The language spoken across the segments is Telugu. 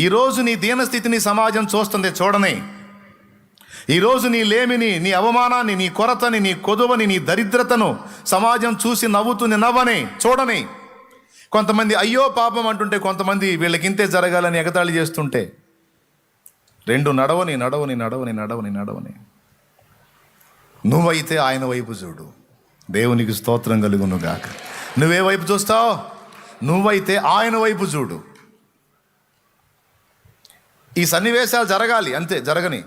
ఈరోజు నీ దీనస్థితిని సమాజం చూస్తుంది చూడని. ఈరోజు నీ లేమిని నీ అవమానాన్ని నీ కొరతని నీ కొదువని నీ దరిద్రతను సమాజం చూసి నవ్వుతుంది నవ్వని చూడని. కొంతమంది అయ్యో పాపం అంటుంటే కొంతమంది వీళ్ళకింతే జరగాలని ఎగతాళి చేస్తుంటే. రెండు నడవని నడవని నడవని నడవని నడవని. నువ్వైతే ఆయన వైపు చూడు. దేవునికి స్తోత్రం కలుగునుగాక. నువ్వే వైపు చూస్తావు? నువ్వైతే ఆయన వైపు చూడు. ఈ సన్నివేశాలు జరగాలి అంతే జరగని.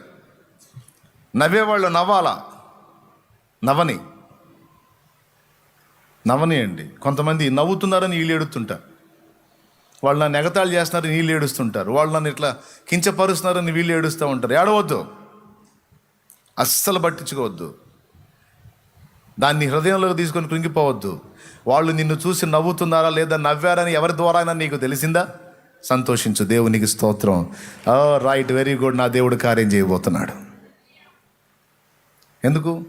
నవ్వేవాళ్ళు నవ్వాలా? నవ్వని. నవ్వనియండి కొంతమంది నవ్వుతున్నారని వీళ్ళు ఏడుస్తుంటారు. వాళ్ళు నన్ను ఎగతాళి చేస్తున్నారని వీళ్ళు ఏడుస్తుంటారు. వాళ్ళు నన్ను ఇట్లా కించపరుస్తున్నారని వీళ్ళు ఏడుస్తూ ఉంటారు. ఏడవద్దు. అస్సలు పట్టించుకోవద్దు. దాన్ని హృదయంలోకి తీసుకొని కృంగిపోవద్దు. వాళ్ళు నిన్ను చూసి నవ్వుతున్నారా లేదా నవ్వారని ఎవరి ద్వారా నీకు తెలిసిందా? సంతోషించు. దేవునికి స్తోత్రం. రైట్ వెరీ గుడ్ నా దేవుడు కార్యం చేయబోతున్నాడు. ఎందుకు?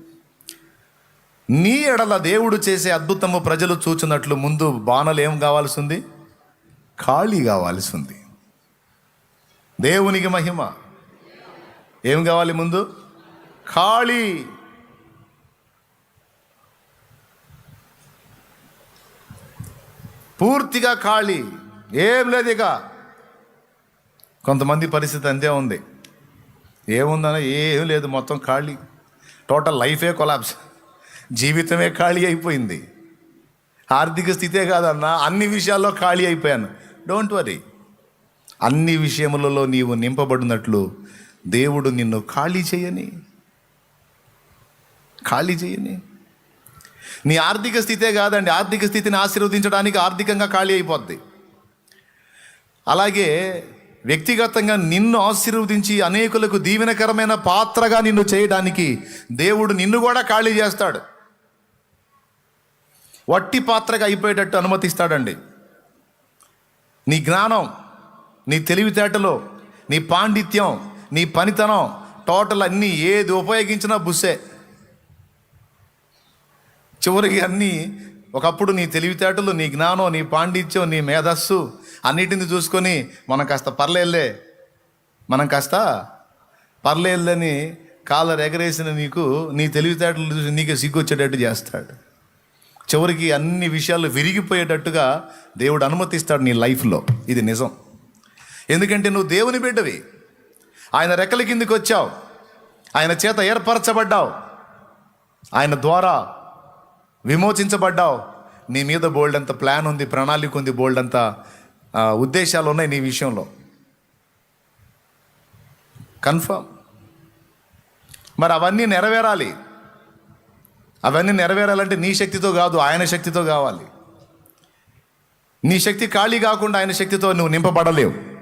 నీ ఎడల దేవుడు చేసే అద్భుతము ప్రజలు చూచినట్లు ముందు బాణలు ఏం కావాల్సి ఉంది? ఖాళీ కావాల్సి ఉంది. దేవునికి మహిమ. ఏం కావాలి ముందు? ఖాళీ. పూర్తిగా ఖాళీ. ఏం లేదు ఇక. కొంతమంది పరిస్థితి అంతే ఉంది. ఏముందనో ఏం లేదు మొత్తం ఖాళీ. టోటల్ లైఫే కొలాప్స్ జీవితమే ఖాళీ అయిపోయింది. ఆర్థిక స్థితే కాదన్నా అన్ని విషయాల్లో ఖాళీ అయిపోయాను. డోంట్ వరీ అన్ని విషయములలో నీవు నింపబడినట్లు దేవుడు నిన్ను ఖాళీ చేయని. ఖాళీ చేయని. నీ ఆర్థిక స్థితే కాదండి. ఆర్థిక స్థితిని ఆశీర్వదించడానికి ఆర్థికంగా ఖాళీ అయిపోద్ది. అలాగే వ్యక్తిగతంగా నిన్ను ఆశీర్వదించి అనేకులకు దీవెనకరమైన పాత్రగా నిన్ను చేయడానికి దేవుడు నిన్ను కూడా ఖాళీ చేస్తాడు. వట్టి పాత్రగా అయిపోయేటట్టు అనుమతిస్తాడండి. నీ జ్ఞానం నీ తెలివితేటలు నీ పాండిత్యం నీ పనితనం టోటల్ అన్నీ ఏది ఉపయోగించినా బుస్సే. చివరికి అన్నీ ఒకప్పుడు నీ తెలివితేటలు నీ జ్ఞానం నీ పాండిత్యం నీ మేధస్సు అన్నిటిని చూసుకొని మనం కాస్త పర్లేదులే. మనం కాస్త పర్లేదులని కాలర్ ఎగరేసిన నీకు నీ తెలివితేటలు చూసి నీకు సిగ్గొచ్చేటట్టు చేస్తాడు. చివరికి అన్ని విషయాలు విరిగిపోయేటట్టుగా దేవుడు అనుమతిస్తాడు నీ లైఫ్లో. ఇది నిజం. ఎందుకంటే నువ్వు దేవుని బిడ్డవి. ఆయన రెక్కల కిందికి వచ్చావు. ఆయన చేత ఏర్పరచబడ్డావు. ఆయన ద్వారా విమోచించబడ్డావు. నీ మీద బోల్డ్ అంత ప్లాన్ ఉంది ప్రణాళిక ఉంది బోల్డ్ అంత ఉద్దేశాలు ఉన్నాయి నీ విషయంలో. కన్ఫర్మ్. మరి అవన్నీ నెరవేరాలి. అవన్నీ నెరవేరాలంటే నీ శక్తితో కాదు ఆయన శక్తితో కావాలి. నీ శక్తి ఖాళీ కాకుండా ఆయన శక్తితో నువ్వు నింపబడలేవు.